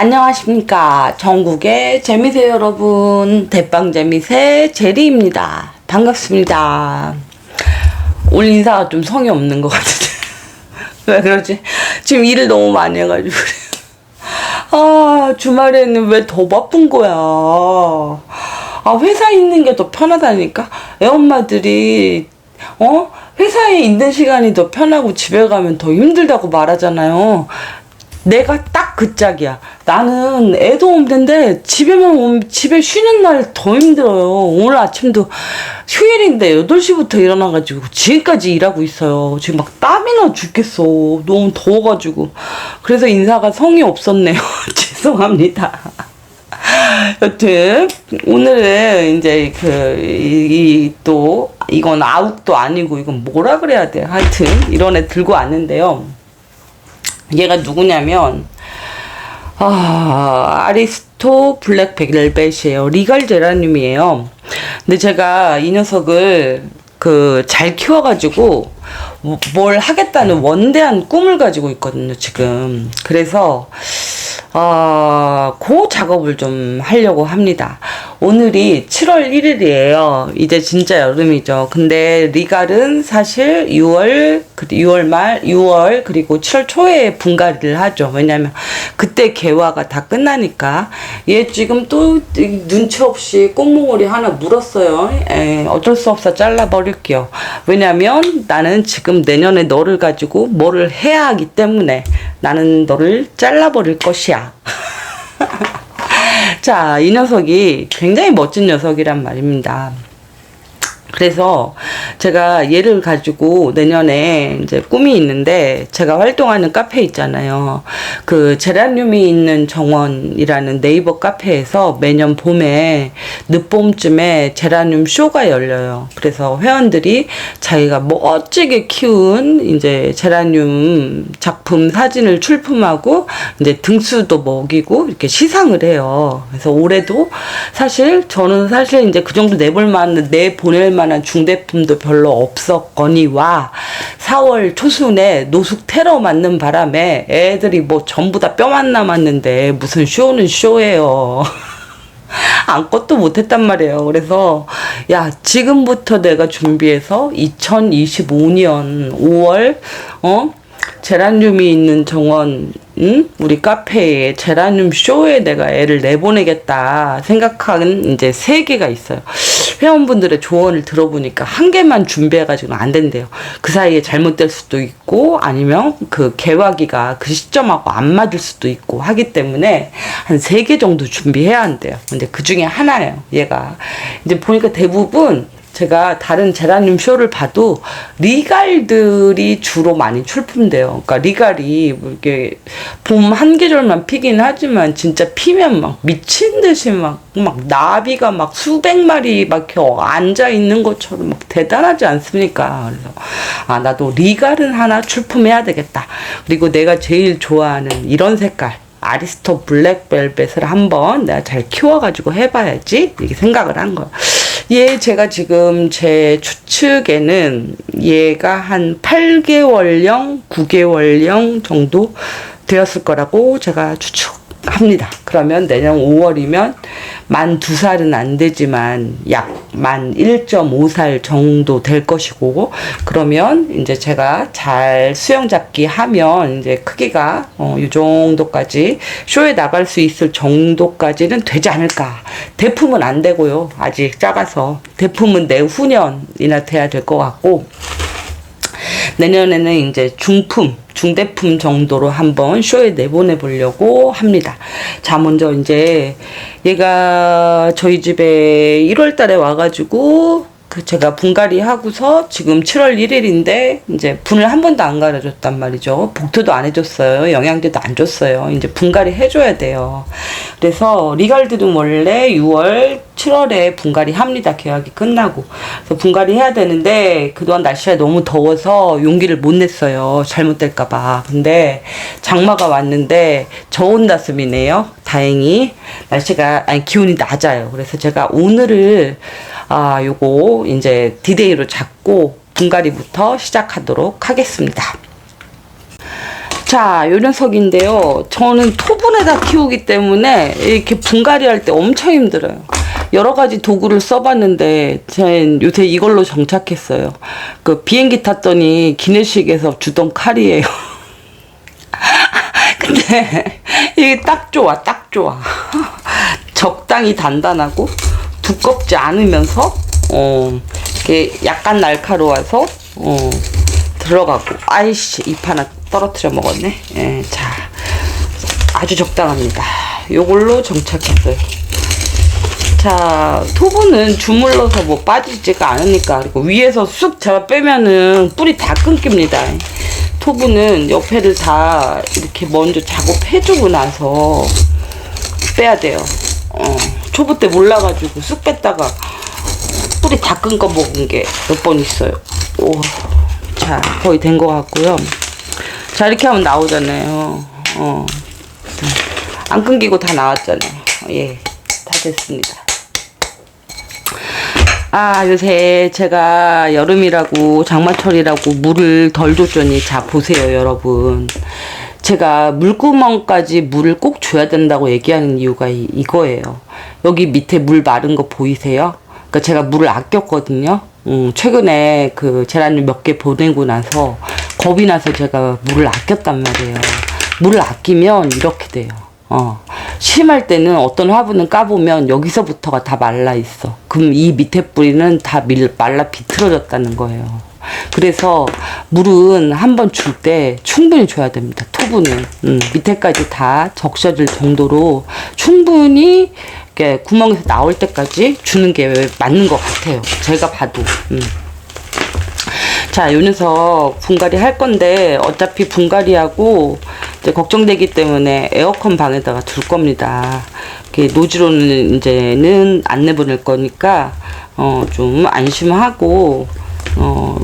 안녕하십니까. 전국의 재미새 여러분. 대빵 재미새 제리입니다. 반갑습니다. 오늘 인사가 좀 성의 없는 것 같은데. 왜 그러지? 지금 일을 너무 많이 해가지고. 아, 주말에는 왜 더 바쁜 거야. 아, 회사에 있는 게 더 편하다니까? 애엄마들이, 어? 회사에 있는 시간이 더 편하고 집에 가면 더 힘들다고 말하잖아요. 내가 딱 그 짝이야. 나는 애도 없는데 집에만 오면 집에 쉬는 날 더 힘들어요. 오늘 아침도 휴일인데 8시부터 일어나가지고 지금까지 일하고 있어요. 지금 막 땀이 나 죽겠어. 너무 더워가지고. 그래서 인사가 성의 없었네요. 죄송합니다. 여튼 오늘은 이제 그이또 이건 아욱도 아니고 이건 뭐라 그래야 돼 하여튼 이런 애 들고 왔는데요 얘가 누구냐면 아 아리스토 블랙 벨벳이에요. 리갈 제라늄이에요. 근데 제가 이 녀석을 그 잘 키워가지고 뭘 하겠다는 원대한 꿈을 가지고 있거든요 지금. 그래서 어, 그 작업을 좀 하려고 합니다. 오늘이 7월 1일이에요. 이제 진짜 여름이죠. 근데 리갈은 사실 6월, 6월 말, 6월, 그리고 7월 초에 분갈이를 하죠. 왜냐면 그때 개화가 다 끝나니까. 얘 지금 또 눈치 없이 꽃몽오리 하나 물었어요. 에, 어쩔 수 없어 잘라버릴게요. 왜냐면 나는 지금 내년에 너를 가지고 뭐를 해야 하기 때문에 나는 너를 잘라버릴 것이야. 자, 이 녀석이 굉장히 멋진 녀석이란 말입니다. 그래서 제가 얘를 가지고 내년에 이제 꿈이 있는데 제가 활동하는 카페 있잖아요. 그 제라늄이 있는 정원이라는 네이버 카페에서 매년 봄에 늦봄쯤에 제라늄 쇼가 열려요. 그래서 회원들이 자기가 멋지게 키운 이제 제라늄 작품 사진을 출품하고 이제 등수도 먹이고 이렇게 시상을 해요. 그래서 올해도 사실 저는 사실 이제 그 정도 내볼 만한 내 보낼 만한 중대품도 별로 없었거니와 4월 초순에 노숙 테러 맞는 바람에 애들이 뭐 전부 다 뼈만 남았는데 무슨 쇼는 쇼예요. 아무것도 못했단 말이에요. 그래서 야 지금부터 내가 준비해서 2025년 5월 어 제라늄이 있는 정원, 응? 우리 카페에 제라늄 쇼에 내가 애를 내보내겠다 생각하는 이제 세 개가 있어요. 회원분들의 조언을 들어보니까 한 개만 준비해가지고는 안 된대요. 그 사이에 잘못될 수도 있고 아니면 그 개화기가 그 시점하고 안 맞을 수도 있고 하기 때문에 한 세 개 정도 준비해야 한대요. 근데 그 중에 하나예요. 얘가. 이제 보니까 대부분 제가 다른 제라늄 쇼를 봐도 리갈들이 주로 많이 출품돼요. 그러니까 리갈이 뭐 이렇게 봄 한 계절만 피긴 하지만 진짜 피면 막 미친 듯이 막, 막 나비가 막 수백 마리 막 앉아 있는 것처럼 막 대단하지 않습니까? 그래서 아, 나도 리갈은 하나 출품해야 되겠다. 그리고 내가 제일 좋아하는 이런 색깔. 아리스토 블랙벨벳을 한번 내가 잘 키워가지고 해봐야지 이렇게 생각을 한 거야. 얘 제가 지금 제 추측에는 얘가 한 8개월령, 9개월령 정도 되었을 거라고 제가 추측 합니다. 그러면 내년 5월이면 만두 살은 안 되지만 약 만 1.5살 정도 될 것이고 그러면 이제 제가 잘 수영 잡기 하면 이제 크기가 어, 이 정도까지 쇼에 나갈 수 있을 정도까지는 되지 않을까. 대품은 안 되고요. 아직 작아서 대품은 내후년이나 돼야 될 것 같고 내년에는 이제 중품, 중대품 정도로 한번 쇼에 내보내 보려고 합니다. 자, 먼저 이제 얘가 저희 집에 1월 달에 와가지고 그 제가 분갈이 하고서 지금 7월 1일인데 이제 분을 한 번도 안 갈아줬단 말이죠. 복토도 안 해줬어요. 영양제도 안 줬어요. 이제 분갈이 해줘야 돼요. 그래서 리갈드도 원래 6월, 7월에 분갈이 합니다. 계약이 끝나고. 그래서 분갈이 해야 되는데 그동안 날씨가 너무 더워서 용기를 못 냈어요. 잘못될까봐. 근데 장마가 왔는데 저온다습이네요. 다행히 날씨가 아니 기온이 낮아요. 그래서 제가 오늘을 아, 요거 이제 디데이로 잡고 분갈이부터 시작하도록 하겠습니다. 자, 요 녀석인데요. 저는 토분에다 키우기 때문에 이렇게 분갈이 할 때 엄청 힘들어요. 여러 가지 도구를 써봤는데, 전 요새 이걸로 정착했어요. 그 비행기 탔더니 기내식에서 주던 칼이에요. 근데 이게 딱 좋아, 딱 좋아. 적당히 단단하고 두껍지 않으면서, 어, 이게 약간 날카로워서, 어, 들어가고. 아이씨, 잎 하나 떨어뜨려 먹었네. 예, 자, 아주 적당합니다. 요걸로 정착했어요. 자, 토분은 주물러서 뭐 빠지지가 않으니까. 그리고 위에서 쑥 잡아 빼면은 뿌리 다 끊깁니다. 토분은 옆에를 다 이렇게 먼저 작업해주고 나서 빼야 돼요. 어, 초보 때 몰라가지고 쑥 뺐다가 뿌리 다 끊고 먹은 게 몇 번 있어요. 오, 자, 거의 된 것 같고요. 자, 이렇게 하면 나오잖아요. 어. 안 끊기고 다 나왔잖아요. 예, 다 됐습니다. 아, 요새 제가 여름이라고 장마철이라고 물을 덜 줬더니 자, 보세요, 여러분. 제가 물구멍까지 물을 꼭 줘야 된다고 얘기하는 이유가 이, 이거예요. 여기 밑에 물 마른 거 보이세요? 그러니까 제가 물을 아꼈거든요. 음, 최근에 그 제라늄 몇개 보내고 나서 겁이 나서 제가 물을 아꼈단 말이에요. 물을 아끼면 이렇게 돼요. 어. 심할 때는 어떤 화분은 까보면 여기서부터가 다 말라 있어. 그럼 이 밑에 뿌리는 다 밀, 말라 비틀어졌다는 거예요. 그래서 물은 한 번 줄 때 충분히 줘야 됩니다. 토분은 음, 밑에까지 다 적셔질 정도로 충분히 이렇게 구멍에서 나올 때까지 주는 게 맞는 것 같아요. 제가 봐도. 음. 자, 요 녀석 분갈이 할 건데 어차피 분갈이하고 이제 걱정되기 때문에 에어컨 방에다가 둘 겁니다. 노지로는 이제는 안 내보낼 거니까 어 좀 안심하고 어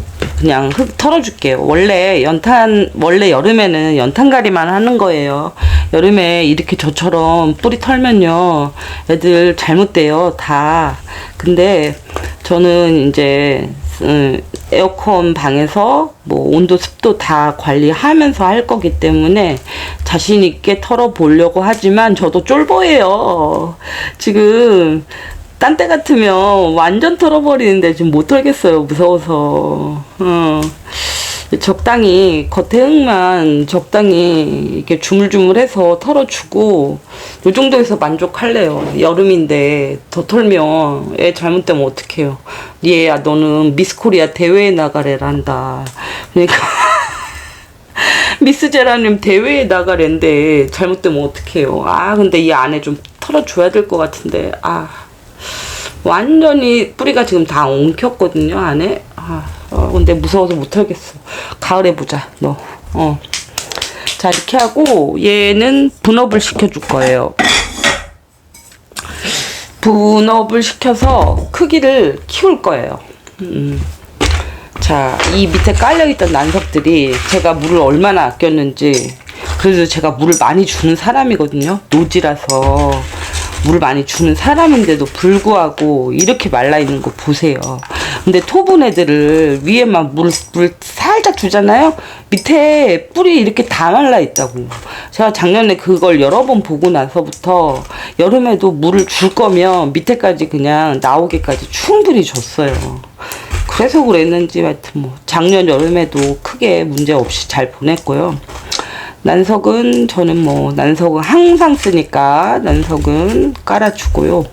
그냥 흙 털어줄게요. 원래 연탄 원래 여름에는 연탄갈이만 하는 거예요. 여름에 이렇게 저처럼 뿌리 털면요 애들 잘못돼요 다. 근데 저는 이제 음, 에어컨 방에서 뭐 온도 습도 다 관리하면서 할 거기 때문에 자신 있게 털어 보려고 하지만 저도 쫄보예요. 지금 딴 때 같으면 완전 털어버리는데 지금 못 털겠어요. 무서워서. 어. 적당히 겉에 흙만 적당히 이렇게 주물주물해서 털어주고 요 정도에서 만족할래요. 여름인데 더 털면 애 잘못되면 어떡해요. 얘야 너는 미스코리아 대회에 나가래란다. 그러니까 미스 제라늄 대회에 나가랜데 잘못되면 어떡해요. 아 근데 이 안에 좀 털어줘야 될 것 같은데 아 완전히 뿌리가 지금 다 엉켰거든요 안에 아 어, 근데 무서워서 못 털겠어. 가을에 보자, 너. 어. 자, 이렇게 하고, 얘는 분업을 시켜줄 거예요. 분업을 시켜서 크기를 키울 거예요. 음. 자, 이 밑에 깔려있던 난석들이 제가 물을 얼마나 아꼈는지, 그래도 제가 물을 많이 주는 사람이거든요. 노지라서. 물을 많이 주는 사람인데도 불구하고 이렇게 말라 있는 거 보세요. 근데 토분 애들을 위에만 물, 물 살짝 주잖아요? 밑에 뿌리 이렇게 다 말라 있다고. 제가 작년에 그걸 여러 번 보고 나서부터 여름에도 물을 줄 거면 밑에까지 그냥 나오게까지 충분히 줬어요. 그래서 그랬는지 하여튼 뭐 작년 여름에도 크게 문제 없이 잘 보냈고요. 난석은 저는 뭐 난석은 항상 쓰니까 난석은 깔아주고요.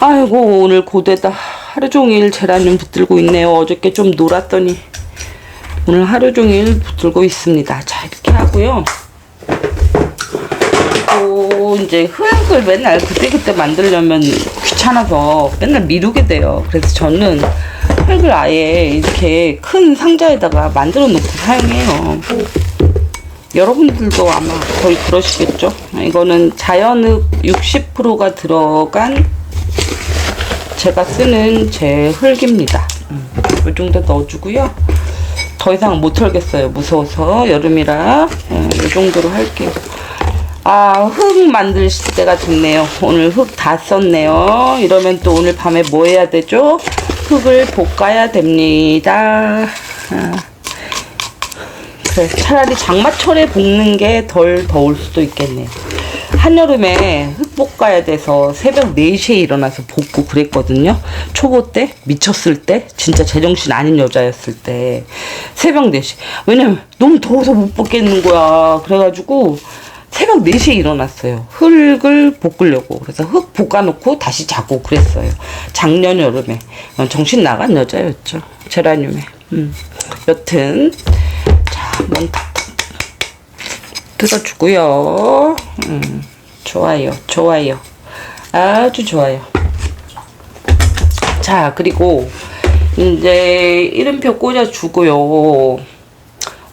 아이고 오늘 고대다 하루 종일 제라늄 붙들고 있네요. 어저께 좀 놀았더니 오늘 하루 종일 붙들고 있습니다. 자 이렇게 하고요. 그리고 이제 흙을 맨날 그때그때 만들려면 귀찮아서 맨날 미루게 돼요. 그래서 저는 흙을 아예 이렇게 큰 상자에다가 만들어 놓고 사용해요. 여러분들도 아마 거의 그러시겠죠? 이거는 자연흙 60%가 들어간 제가 쓰는 제 흙입니다. 음, 이 정도 넣어주고요. 더 이상 못 털겠어요. 무서워서 여름이라 음, 이 정도로 할게요. 아, 흙 만들 때가 됐네요. 오늘 흙 다 썼네요. 이러면 또 오늘 밤에 뭐 해야 되죠? 흙을 볶아야 됩니다. 아. 그래, 차라리 장마철에 볶는 게 덜 더울 수도 있겠네. 한여름에 흙 볶아야 돼서 새벽 4시에 일어나서 볶고 그랬거든요. 초보 때, 미쳤을 때, 진짜 제정신 아닌 여자였을 때. 새벽 4시. 왜냐면 너무 더워서 못 볶겠는 거야. 그래가지고 새벽 4시에 일어났어요. 흙을 볶으려고. 그래서 흙 볶아놓고 다시 자고 그랬어요. 작년 여름에. 어, 정신 나간 여자였죠. 제라늄에. 음. 여튼, 자, 뜯어주고요. 음, 좋아요. 좋아요. 아주 좋아요. 자, 그리고 이제 이름표 꽂아주고요.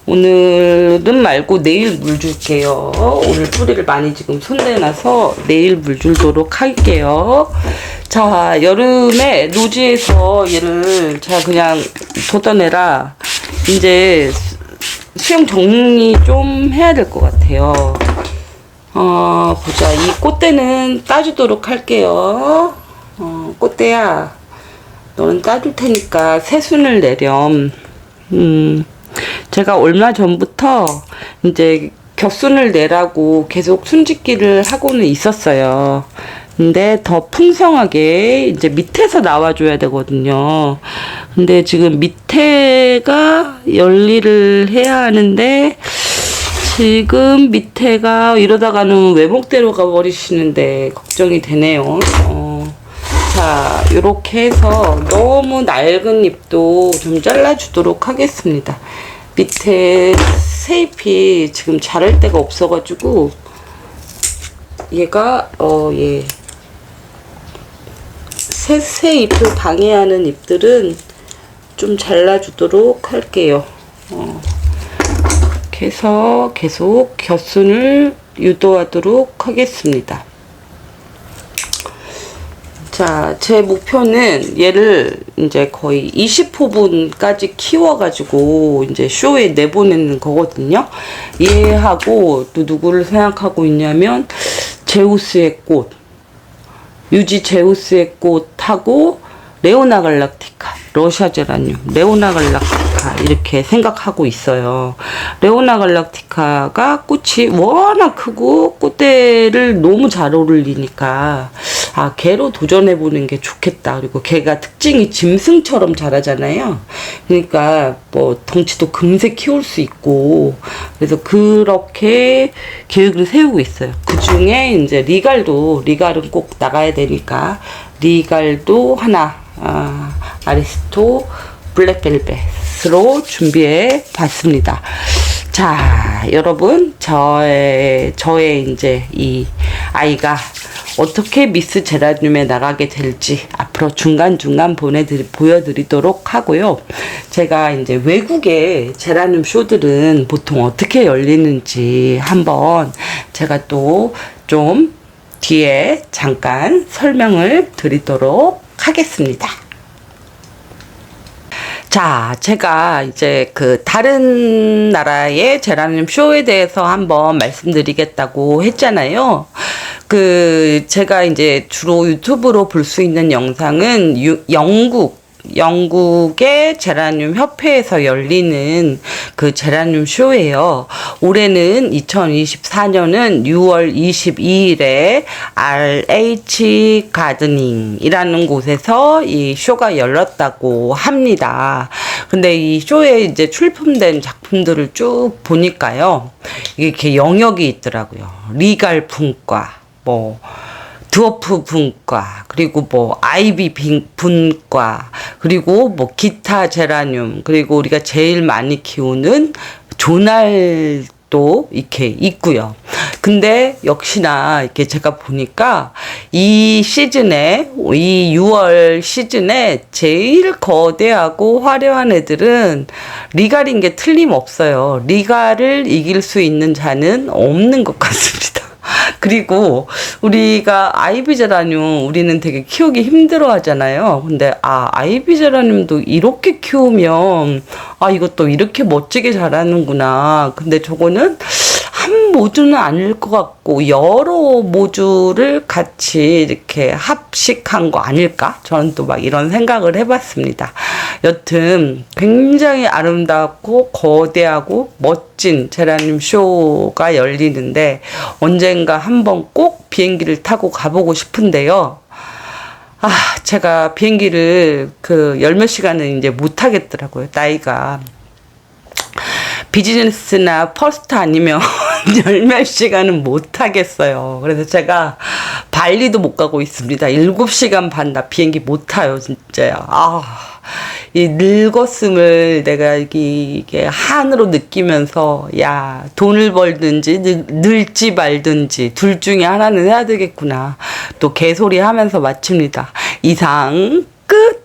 오늘은 말고 내일 물 줄게요. 오늘 뿌리를 많이 지금 손대놔서 내일 물 줄도록 할게요. 자, 여름에 노지에서 얘를 제가 그냥 뒀다내라. 이제 수- 수영 정리 좀 해야 될 것 같아요. 어, 보자. 이 꽃대는 따주도록 할게요. 어, 꽃대야. 너는 따줄 테니까 새순을 내렴. 음, 제가 얼마 전부터 이제 겹순을 내라고 계속 순짓기를 하고는 있었어요. 근데 더 풍성하게 이제 밑에서 나와줘야 되거든요. 근데 지금 밑에가 열일을 해야 하는데 지금 밑에가 이러다가는 외목대로 가버리시는데 걱정이 되네요. 어. 자, 요렇게 해서 너무 낡은 잎도 좀 잘라주도록 하겠습니다. 밑에 세잎이 지금 자랄 데가 없어가지고 얘가 어, 예. 새, 새 잎을 방해하는 잎들은 좀 잘라주도록 할게요. 어. 이렇게 해서 계속 겹순을 유도하도록 하겠습니다. 자, 제 목표는 얘를 이제 거의 20호분까지 키워가지고 이제 쇼에 내보내는 거거든요. 얘하고 또 누구를 생각하고 있냐면 제우스의 꽃, 유지 제우스의 꽃하고 레오나 갈락티카, 러시아 제라늄, 레오나 갈락티카 이렇게 생각하고 있어요. 레오나 갈락티카가 꽃이 워낙 크고 꽃대를 너무 잘 어울리니까 아 걔로 도전해 보는 게 좋겠다. 그리고 걔가 특징이 짐승처럼 자라잖아요. 그러니까 뭐 덩치도 금세 키울 수 있고 그래서 그렇게 계획을 세우고 있어요. 그 중에 이제 리갈도 리갈은 꼭 나가야 되니까 리갈도 하나 아, 아리스토 블랙벨벳 으로 준비해 봤습니다. 자, 여러분, 저의, 저의 이제 이 아이가 어떻게 미스 제라늄에 나가게 될지 앞으로 중간중간 보내드리, 보여드리도록 하고요. 제가 이제 외국의 제라늄 쇼들은 보통 어떻게 열리는지 한번 제가 또 좀 뒤에 잠깐 설명을 드리도록 하겠습니다. 자, 제가 이제 그 다른 나라의 제라늄 쇼에 대해서 한번 말씀드리겠다고 했잖아요. 그 제가 이제 주로 유튜브로 볼 수 있는 영상은 유, 영국 영국의 제라늄 협회에서 열리는 그 제라늄 쇼예요. 올해는 2024년은 6월 22일에 RH 가드닝이라는 곳에서 이 쇼가 열렸다고 합니다. 근데 이 쇼에 이제 출품된 작품들을 쭉 보니까요. 이렇게 영역이 있더라고요. 리갈 분과 뭐 드워프 분과 그리고 뭐 아이비 빈- 분과 그리고 뭐 기타 제라늄 그리고 우리가 제일 많이 키우는 조날도 이렇게 있고요. 근데 역시나 이렇게 제가 보니까 이 시즌에 이 6월 시즌에 제일 거대하고 화려한 애들은 리갈인 게 틀림없어요. 리갈을 이길 수 있는 자는 없는 것 같습니다. 그리고 우리가 아이비 제라늄 우리는 되게 키우기 힘들어 하잖아요. 근데 아, 아이비 제라늄도 이렇게 키우면 아, 이것도 이렇게 멋지게 자라는구나. 근데 저거는 모주는 아닐 것 같고 여러 모주를 같이 이렇게 합식한 거 아닐까? 저는 또 막 이런 생각을 해봤습니다. 여튼 굉장히 아름답고 거대하고 멋진 제라늄 쇼가 열리는데 언젠가 한번 꼭 비행기를 타고 가보고 싶은데요. 아, 제가 비행기를 그 열 몇 시간은 이제 못 하겠더라고요. 나이가. 비즈니스나 퍼스트 아니면 열몇 시간은 못 하겠어요. 그래서 제가 발리도 못 가고 있습니다. 일곱 시간 반 나 비행기 못 타요, 진짜요. 아, 이 늙었음을 내가 이게, 한으로 느끼면서, 야, 돈을 벌든지, 늙, 늙지 말든지, 둘 중에 하나는 해야 되겠구나. 또 개소리 하면서 마칩니다. 이상, 끝!